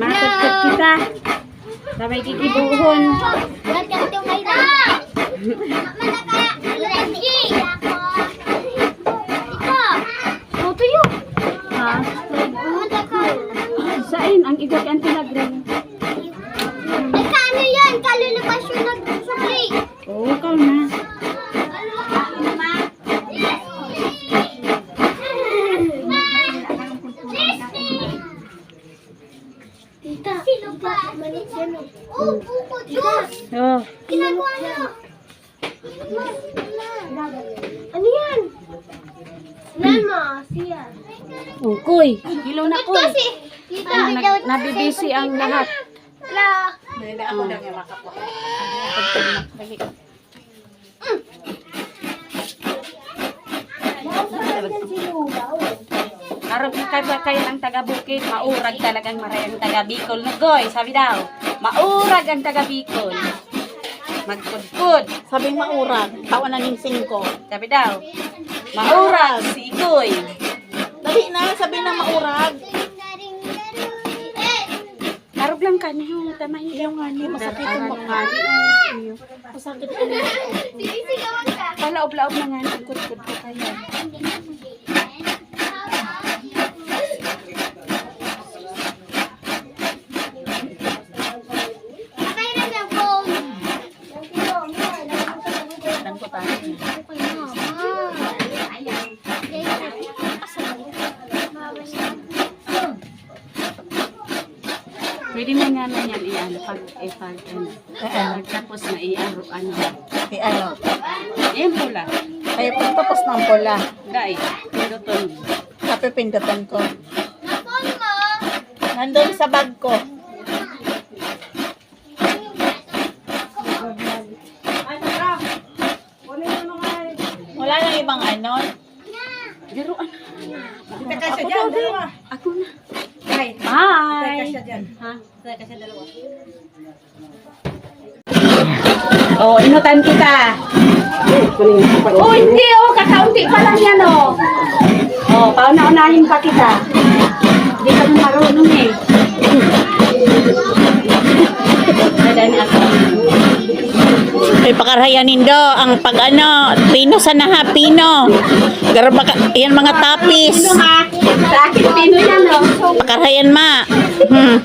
Matagtag kita. Sabay kikibuhon. Sain ang igot ang tinagrin. Tita, sino ba? Oh, buko juice! Oh. Ginagawa niyo! Ano yan? Nemo, siya. Oh, kuy. Hilaw na kuy. Kasi, tita, Ah, nag- nabibisi ang lahat. Hello. Arap na kayo kayo ang taga Bukid, maurag talagang maray ang taga Bicol. Nagoy, sabi daw, maurag ang taga Bicol. Magpudpud. Sabing maurag, tawa na ning singko. Sabi daw, maurag si Ikoy. Dali na, sabi na maurag. Arog lang kanyo, tamay yung Hindi, masakit ang mga Masakit. Sisigawan ka. Palaob-laob na nga ang kudkud ko kayo. Pwede mo nga na yan iyan pag ipag ano. Eh, Tapos na iaro ano. eh, ano? Yan pula. Ay, pagtapos ng pula, Dai, pinduton. kapipindutan ko. Na phone mo. Nandun sa bag ko. Wala nang ibang ano. Laruan. Dyan, dalawa. Ako na. Dyan. Ha? Teka siya dalawa. Oh, inutan kita. Oh, hindi oh, kakaunti pa lang yan oh. Oh, pauna-unahin pa kita. Hindi ka marunong eh. Ay, pakarhayanin do, ang pag ano, pino sa naha, pino. Garba ka, yan mga tapis. Sa akin, pino yan oh. Pakarhayan ma. Hmm.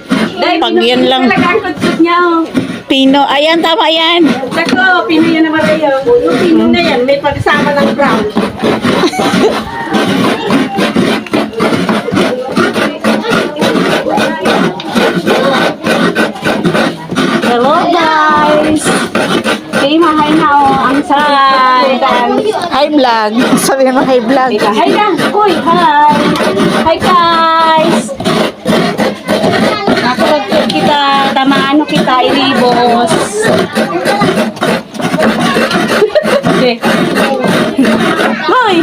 Pag yan lang, oh. pino. Ayan, tama yan. Sako, pino yan naman kayo. Yung pino na yan, may pagsama ng brown. dance. Hi vlog. Sabi mo hi vlog. Hi lang, kuy, hi! Hi guys! Nakulagtog kita, tamaan kita, ilibos. Okay. Hoy.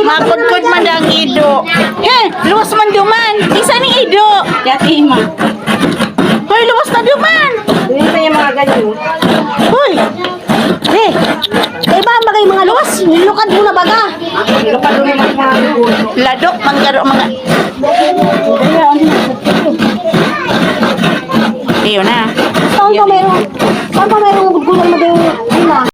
Mapudpud man ang ido. Eh, luwas man duman. Isa ni ido. Yati ma. Hoy, luwas na duman. Hindi pa yung mga ganyan. Nilukad mo na baga. Ladok, manggaro mga... Iyo na. Saan pa meron? Saan pa meron